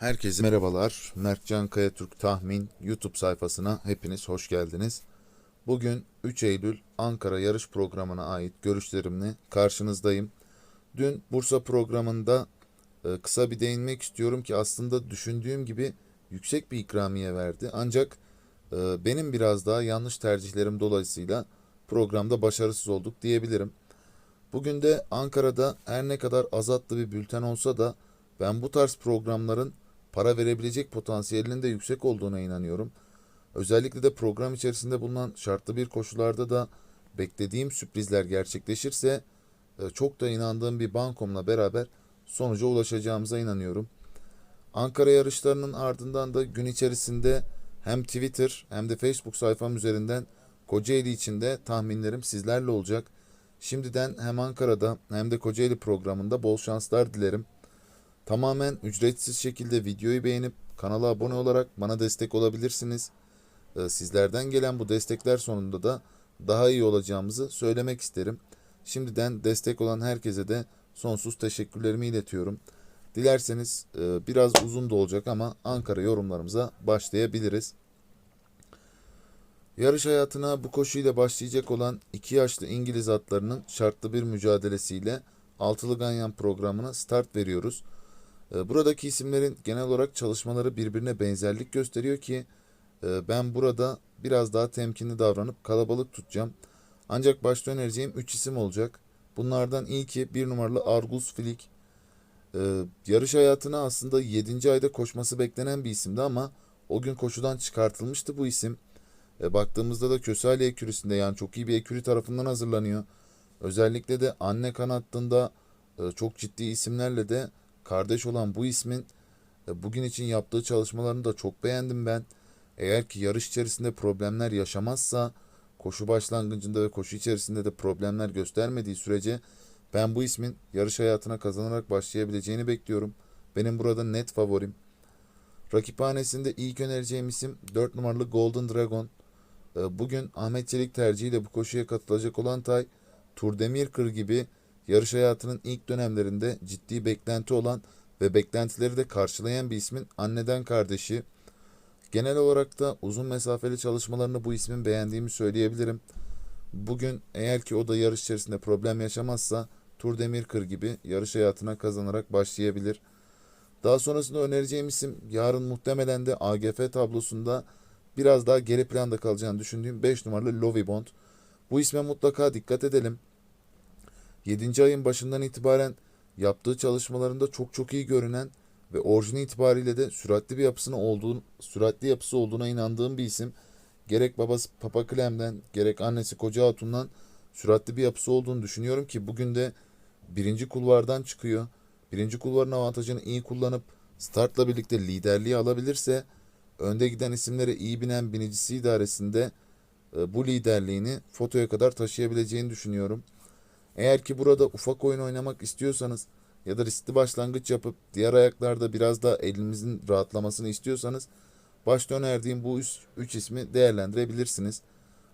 Herkese merhabalar. Mertcan Kayatürk Tahmin YouTube sayfasına hepiniz hoş geldiniz. Bugün 3 Eylül Ankara yarış programına ait görüşlerimle karşınızdayım. Dün Bursa programında e, kısa bir değinmek istiyorum ki aslında düşündüğüm gibi yüksek bir ikramiye verdi. Ancak e, benim biraz daha yanlış tercihlerim dolayısıyla programda başarısız olduk diyebilirim. Bugün de Ankara'da her ne kadar azatlı bir bülten olsa da ben bu tarz programların para verebilecek potansiyelinin de yüksek olduğuna inanıyorum. Özellikle de program içerisinde bulunan şartlı bir koşularda da beklediğim sürprizler gerçekleşirse e, çok da inandığım bir bankomla beraber sonuca ulaşacağımıza inanıyorum. Ankara yarışlarının ardından da gün içerisinde hem Twitter hem de Facebook sayfam üzerinden Kocaeli için de tahminlerim sizlerle olacak. Şimdiden hem Ankara'da hem de Kocaeli programında bol şanslar dilerim. Tamamen ücretsiz şekilde videoyu beğenip kanala abone olarak bana destek olabilirsiniz. Ee, Sizlerden gelen bu destekler sonunda da daha iyi olacağımızı söylemek isterim. Şimdiden destek olan herkese de sonsuz teşekkürlerimi iletiyorum. Dilerseniz e, biraz uzun da olacak ama Ankara yorumlarımıza başlayabiliriz. Yarış hayatına bu koşuyla başlayacak olan iki yaşlı İngiliz atlarının şartlı bir mücadelesiyle Altılı Ganyan programına start veriyoruz. E, Buradaki isimlerin genel olarak çalışmaları birbirine benzerlik gösteriyor ki e, ben burada biraz daha temkinli davranıp kalabalık tutacağım. Ancak başta önereceğim 3 isim olacak. Bunlardan ilki bir numaralı Argus Flick. E, yarış hayatına aslında 7. ayda koşması beklenen bir isimdi ama o gün koşudan çıkartılmıştı bu isim. E, baktığımızda da Kösali ekürüsünde yani çok iyi bir ekürü tarafından hazırlanıyor. Özellikle de anne kanattında e, çok ciddi isimlerle de kardeş olan bu ismin e, bugün için yaptığı çalışmalarını da çok beğendim ben. Eğer ki yarış içerisinde problemler yaşamazsa, koşu başlangıcında ve koşu içerisinde de problemler göstermediği sürece ben bu ismin yarış hayatına kazanarak başlayabileceğini bekliyorum. Benim burada net favorim. Rakiphanesinde ilk önereceğim isim 4 numaralı Golden Dragon. E, Bugün Ahmet Çelik tercihiyle bu koşuya katılacak olan Tay, Tur Demirkır gibi yarış hayatının ilk dönemlerinde ciddi beklenti olan ve beklentileri de karşılayan bir ismin anneden kardeşi. Genel olarak da uzun mesafeli çalışmalarını bu ismin beğendiğimi söyleyebilirim. Bugün eğer ki o da yarış içerisinde problem yaşamazsa Tur Demirkır gibi yarış hayatına kazanarak başlayabilir. Daha sonrasında önereceğim isim yarın muhtemelen de AGF tablosunda biraz daha geri planda kalacağını düşündüğüm 5 numaralı Lovibond. Bu isme mutlaka dikkat edelim. 7. ayın başından itibaren yaptığı çalışmalarında çok çok iyi görünen ve orijini itibariyle de süratli bir yapısına olduğun, süratli yapısı olduğuna inandığım bir isim. Gerek babası Papa Klem'den gerek annesi Koca Hatun'dan süratli bir yapısı olduğunu düşünüyorum ki bugün de birinci kulvardan çıkıyor. Birinci kulvarın avantajını iyi kullanıp startla birlikte liderliği alabilirse önde giden isimlere iyi binen binicisi idaresinde e, bu liderliğini fotoya kadar taşıyabileceğini düşünüyorum. Eğer ki burada ufak oyun oynamak istiyorsanız ya da riskli başlangıç yapıp diğer ayaklarda biraz daha elinizin rahatlamasını istiyorsanız başta önerdiğim bu 3 ismi değerlendirebilirsiniz.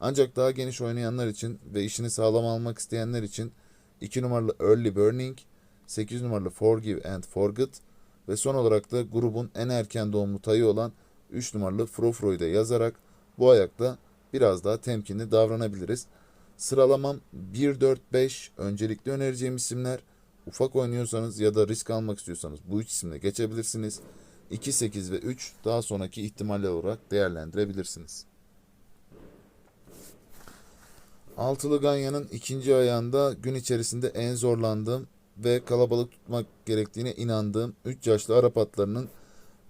Ancak daha geniş oynayanlar için ve işini sağlam almak isteyenler için 2 numaralı Early Burning, 8 numaralı Forgive and Forget ve son olarak da grubun en erken doğumlu tayı olan 3 numaralı Frofro'yu da yazarak bu ayakta biraz daha temkinli davranabiliriz. Sıralamam 1-4-5 öncelikli önereceğim isimler. Ufak oynuyorsanız ya da risk almak istiyorsanız bu üç isimle geçebilirsiniz. 2, 8 ve 3 daha sonraki ihtimaller olarak değerlendirebilirsiniz. Altılı Ganyan'ın ikinci ayağında gün içerisinde en zorlandığım ve kalabalık tutmak gerektiğine inandığım 3 yaşlı Arap atlarının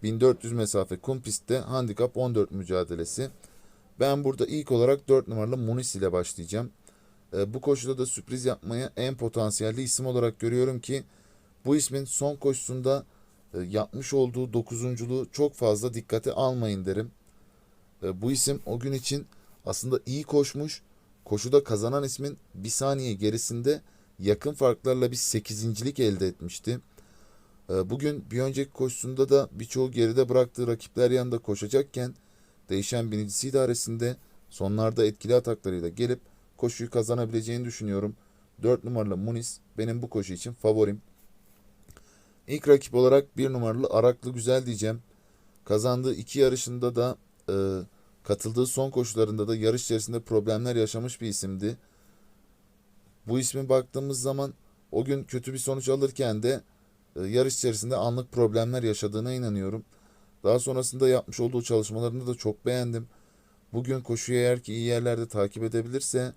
1400 mesafe kum pistte handikap 14 mücadelesi. Ben burada ilk olarak 4 numaralı Munis ile başlayacağım. E, bu koşuda da sürpriz yapmaya en potansiyelli isim olarak görüyorum ki bu ismin son koşusunda e, yapmış olduğu dokuzunculuğu çok fazla dikkate almayın derim. E, bu isim o gün için aslında iyi koşmuş. Koşuda kazanan ismin bir saniye gerisinde yakın farklarla bir sekizincilik elde etmişti. E, bugün bir önceki koşusunda da birçoğu geride bıraktığı rakipler yanında koşacakken değişen binicisi idaresinde sonlarda etkili ataklarıyla gelip koşuyu kazanabileceğini düşünüyorum. 4 numaralı Muniz benim bu koşu için favorim. İlk rakip olarak bir numaralı Araklı Güzel diyeceğim. Kazandığı iki yarışında da e, katıldığı son koşularında da yarış içerisinde problemler yaşamış bir isimdi. Bu ismi baktığımız zaman o gün kötü bir sonuç alırken de e, yarış içerisinde anlık problemler yaşadığına inanıyorum. Daha sonrasında yapmış olduğu çalışmalarını da çok beğendim. Bugün koşuyu eğer ki iyi yerlerde takip edebilirse,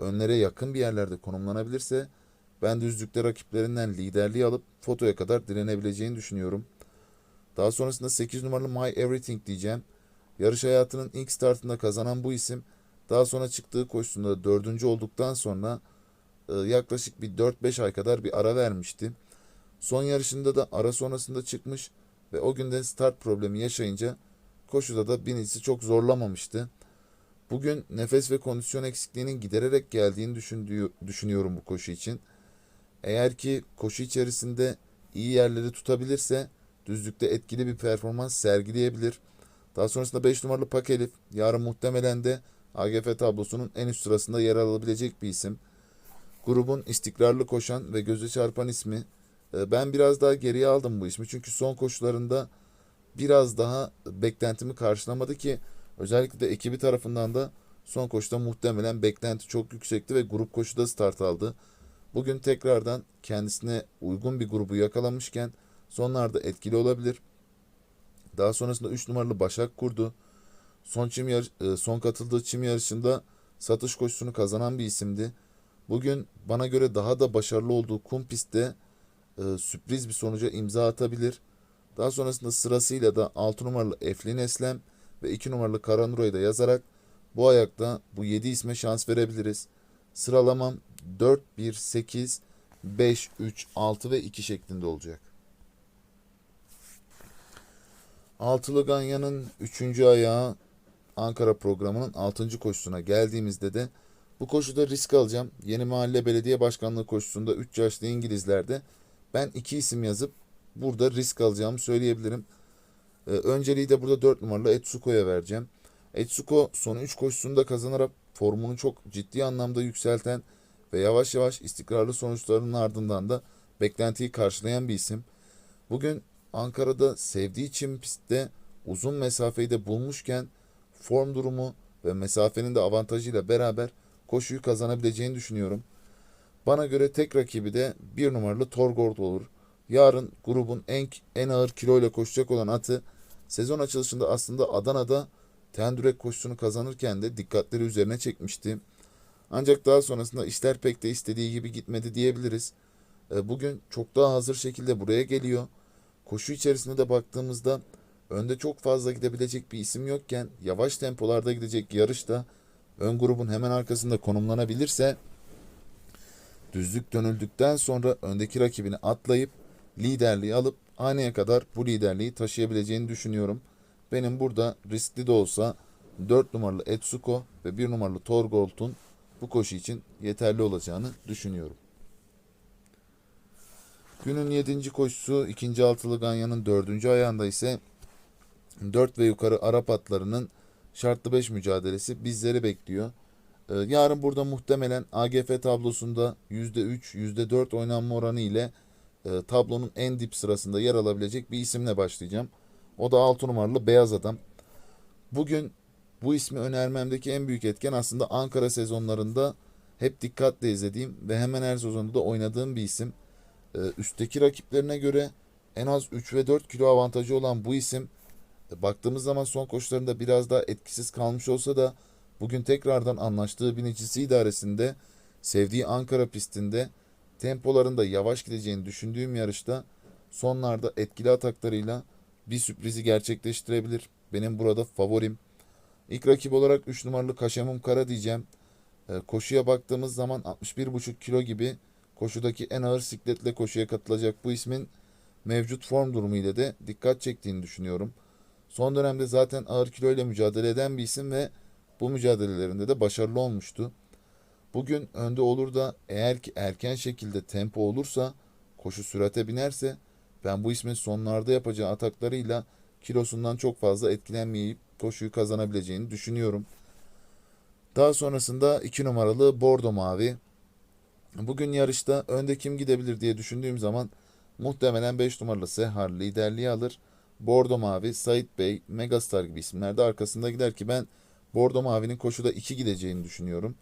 önlere yakın bir yerlerde konumlanabilirse ben düzlükte rakiplerinden liderliği alıp fotoya kadar direnebileceğini düşünüyorum. Daha sonrasında 8 numaralı My Everything diyeceğim. Yarış hayatının ilk startında kazanan bu isim daha sonra çıktığı koşusunda dördüncü olduktan sonra e, yaklaşık bir 4-5 ay kadar bir ara vermişti. Son yarışında da ara sonrasında çıkmış ve o günden start problemi yaşayınca koşuda da binicisi çok zorlamamıştı. Bugün nefes ve kondisyon eksikliğinin gidererek geldiğini düşünüyorum bu koşu için. Eğer ki koşu içerisinde iyi yerleri tutabilirse düzlükte etkili bir performans sergileyebilir. Daha sonrasında 5 numaralı Pakelif yarın muhtemelen de AGF tablosunun en üst sırasında yer alabilecek bir isim. Grubun istikrarlı koşan ve göze çarpan ismi. Ee, Ben biraz daha geriye aldım bu ismi çünkü son koşularında biraz daha beklentimi karşılamadı ki özellikle de ekibi tarafından da son koşuda muhtemelen beklenti çok yüksekti ve grup koşuda start aldı. Bugün tekrardan kendisine uygun bir grubu yakalamışken sonlarda etkili olabilir. Daha sonrasında 3 numaralı Başak kurdu. Son çim yarış, e, son katıldığı çim yarışında satış koşusunu kazanan bir isimdi. Bugün bana göre daha da başarılı olduğu kum pistte e, sürpriz bir sonuca imza atabilir. Daha sonrasında sırasıyla da 6 numaralı Eflin Eslem ve 2 numaralı Karanura'yı da yazarak bu ayakta bu 7 isme şans verebiliriz. Sıralamam 4, 1, 8, 5, 3, 6 ve 2 şeklinde olacak. Altılı Ganyan'ın 3. ayağı Ankara programının 6. koşusuna geldiğimizde de bu koşuda risk alacağım. Yeni Mahalle Belediye Başkanlığı koşusunda 3 yaşlı İngilizlerde ben iki isim yazıp burada risk alacağımı söyleyebilirim. Ee, önceliği de burada 4 numaralı Etsuko'ya vereceğim. Etsuko son 3 koşusunda kazanarak formunu çok ciddi anlamda yükselten ve yavaş yavaş istikrarlı sonuçlarının ardından da beklentiyi karşılayan bir isim. Bugün Ankara'da sevdiği çim pistte uzun mesafeyi de bulmuşken form durumu ve mesafenin de avantajıyla beraber koşuyu kazanabileceğini düşünüyorum. Bana göre tek rakibi de bir numaralı Torgord olur. Yarın grubun en, en ağır kiloyla koşacak olan atı sezon açılışında aslında Adana'da Tendürek koşusunu kazanırken de dikkatleri üzerine çekmişti. Ancak daha sonrasında işler pek de istediği gibi gitmedi diyebiliriz. E, Bugün çok daha hazır şekilde buraya geliyor. Koşu içerisinde de baktığımızda önde çok fazla gidebilecek bir isim yokken yavaş tempolarda gidecek yarışta ön grubun hemen arkasında konumlanabilirse düzlük dönüldükten sonra öndeki rakibini atlayıp liderliği alıp haneye kadar bu liderliği taşıyabileceğini düşünüyorum. Benim burada riskli de olsa 4 numaralı Etsuko ve 1 numaralı Torgold'un bu koşu için yeterli olacağını düşünüyorum. Günün 7. koşusu 2. altılı Ganyan'ın 4. ayağında ise 4 ve yukarı Arap atlarının şartlı 5 mücadelesi bizleri bekliyor. Ee, yarın burada muhtemelen AGF tablosunda %3, %4 oynanma oranı ile e, tablonun en dip sırasında yer alabilecek bir isimle başlayacağım. O da 6 numaralı Beyaz Adam. Bugün bu ismi önermemdeki en büyük etken aslında Ankara sezonlarında hep dikkatle izlediğim ve hemen her sezonda da oynadığım bir isim. Ee, üstteki rakiplerine göre en az 3 ve 4 kilo avantajı olan bu isim e, baktığımız zaman son koşularında biraz daha etkisiz kalmış olsa da bugün tekrardan anlaştığı binicisi idaresinde sevdiği Ankara pistinde tempolarında yavaş gideceğini düşündüğüm yarışta sonlarda etkili ataklarıyla bir sürprizi gerçekleştirebilir. Benim burada favorim. İlk rakip olarak 3 numaralı Kaşemum Kara diyeceğim. Ee, koşuya baktığımız zaman 61,5 kilo gibi koşudaki en ağır sikletle koşuya katılacak bu ismin mevcut form durumu ile de dikkat çektiğini düşünüyorum. Son dönemde zaten ağır kilo ile mücadele eden bir isim ve bu mücadelelerinde de başarılı olmuştu. Bugün önde olur da eğer ki erken şekilde tempo olursa koşu sürate binerse ben bu ismin sonlarda yapacağı ataklarıyla kilosundan çok fazla etkilenmeyip koşuyu kazanabileceğini düşünüyorum. Daha sonrasında 2 numaralı Bordo Mavi. Bugün yarışta önde kim gidebilir diye düşündüğüm zaman Muhtemelen 5 numaralı Sehar liderliği alır. Bordo Mavi, Sait Bey, Megastar gibi isimler de arkasında gider ki ben Bordo Mavi'nin koşuda 2 gideceğini düşünüyorum.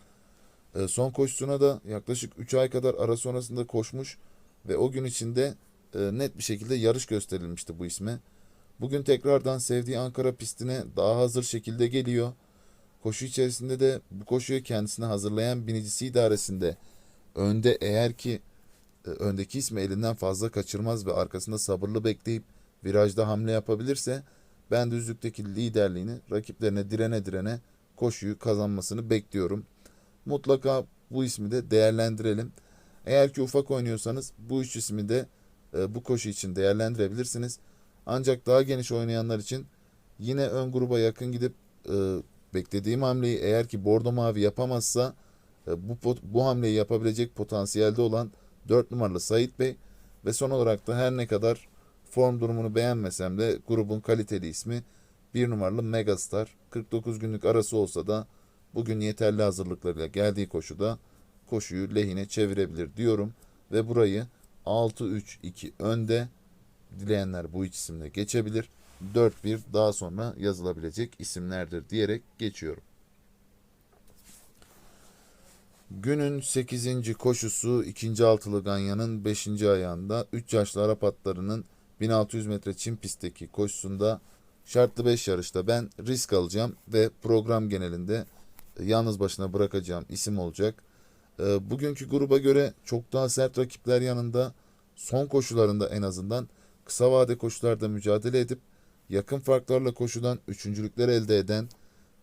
E, son koşusuna da yaklaşık 3 ay kadar ara sonrasında koşmuş ve o gün içinde e, net bir şekilde yarış gösterilmişti bu isme. Bugün tekrardan sevdiği Ankara pistine daha hazır şekilde geliyor. Koşu içerisinde de bu koşuyu kendisine hazırlayan binicisi idaresinde önde eğer ki e, öndeki ismi elinden fazla kaçırmaz ve arkasında sabırlı bekleyip virajda hamle yapabilirse ben düzlükteki liderliğini rakiplerine direne direne koşuyu kazanmasını bekliyorum. Mutlaka bu ismi de değerlendirelim. Eğer ki ufak oynuyorsanız bu üç ismi de e, bu koşu için değerlendirebilirsiniz. Ancak daha geniş oynayanlar için yine ön gruba yakın gidip e, beklediğim hamleyi eğer ki bordo mavi yapamazsa e, bu pot- bu hamleyi yapabilecek potansiyelde olan 4 numaralı Sait Bey ve son olarak da her ne kadar form durumunu beğenmesem de grubun kaliteli ismi 1 numaralı Megastar 49 günlük arası olsa da bugün yeterli hazırlıklarıyla geldiği koşuda koşuyu lehine çevirebilir diyorum ve burayı 6-3-2 önde dileyenler bu üç isimle geçebilir. 4-1 daha sonra yazılabilecek isimlerdir diyerek geçiyorum. Günün 8. koşusu 2. altılı Ganya'nın 5. ayağında 3 yaşlı Arap atlarının 1600 metre çim pistteki koşusunda şartlı 5 yarışta ben risk alacağım ve program genelinde yalnız başına bırakacağım isim olacak. E, Bugünkü gruba göre çok daha sert rakipler yanında son koşularında en azından kısa vade koşularda mücadele edip yakın farklarla koşudan üçüncülükler elde eden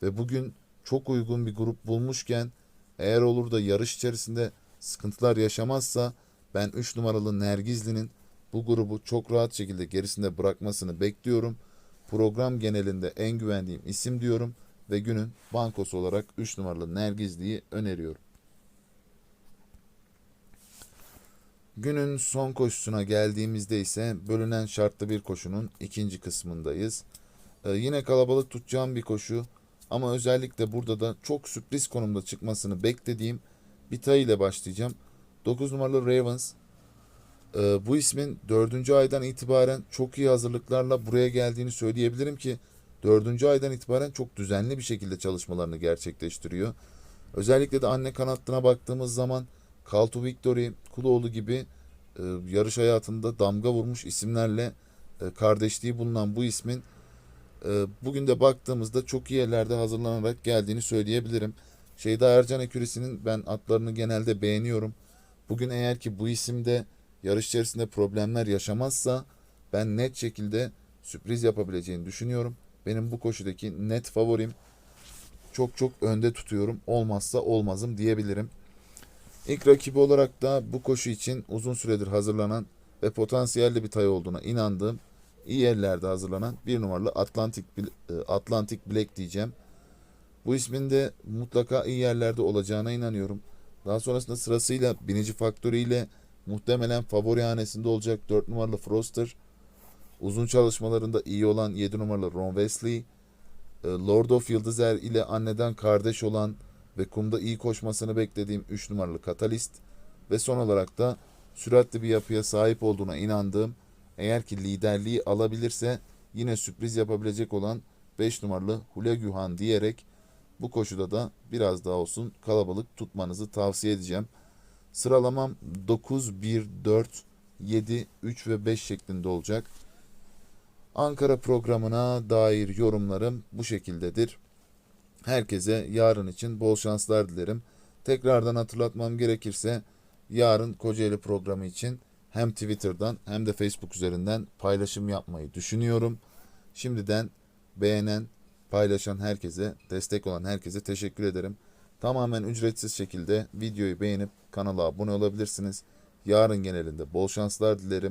ve bugün çok uygun bir grup bulmuşken eğer olur da yarış içerisinde sıkıntılar yaşamazsa ben 3 numaralı Nergizli'nin bu grubu çok rahat şekilde gerisinde bırakmasını bekliyorum. Program genelinde en güvendiğim isim diyorum ve günün bankosu olarak 3 numaralı Nergizli'yi öneriyorum. Günün son koşusuna geldiğimizde ise bölünen şartlı bir koşunun ikinci kısmındayız. Ee, yine kalabalık tutacağım bir koşu ama özellikle burada da çok sürpriz konumda çıkmasını beklediğim bir tay ile başlayacağım. 9 numaralı Ravens. Ee, bu ismin 4. aydan itibaren çok iyi hazırlıklarla buraya geldiğini söyleyebilirim ki 4. aydan itibaren çok düzenli bir şekilde çalışmalarını gerçekleştiriyor. Özellikle de anne kanattına baktığımız zaman Call to Victory, Kuloğlu gibi e, yarış hayatında damga vurmuş isimlerle e, kardeşliği bulunan bu ismin e, bugün de baktığımızda çok iyi yerlerde hazırlanarak geldiğini söyleyebilirim. Şeyda Ercan Ekürisi'nin ben atlarını genelde beğeniyorum. Bugün eğer ki bu isimde yarış içerisinde problemler yaşamazsa ben net şekilde sürpriz yapabileceğini düşünüyorum. Benim bu koşudaki net favorim çok çok önde tutuyorum. Olmazsa olmazım diyebilirim. İlk rakibi olarak da bu koşu için uzun süredir hazırlanan ve potansiyelli bir tay olduğuna inandığım iyi yerlerde hazırlanan bir numaralı Atlantic e, Atlantic Black diyeceğim. Bu ismin de mutlaka iyi yerlerde olacağına inanıyorum. Daha sonrasında sırasıyla binici faktörüyle muhtemelen favori hanesinde olacak 4 numaralı Froster. Uzun çalışmalarında iyi olan 7 numaralı Ron Wesley. e, Lord of Yıldızer ile anneden kardeş olan ve kumda iyi koşmasını beklediğim 3 numaralı Katalist ve son olarak da süratli bir yapıya sahip olduğuna inandığım eğer ki liderliği alabilirse yine sürpriz yapabilecek olan 5 numaralı Hule Gühan diyerek bu koşuda da biraz daha olsun kalabalık tutmanızı tavsiye edeceğim. Sıralamam 9, 1, 4, 7, 3 ve 5 şeklinde olacak. Ankara programına dair yorumlarım bu şekildedir. Herkese yarın için bol şanslar dilerim. Tekrardan hatırlatmam gerekirse yarın Kocaeli programı için hem Twitter'dan hem de Facebook üzerinden paylaşım yapmayı düşünüyorum. Şimdiden beğenen, paylaşan herkese, destek olan herkese teşekkür ederim. Tamamen ücretsiz şekilde videoyu beğenip kanala abone olabilirsiniz. Yarın genelinde bol şanslar dilerim.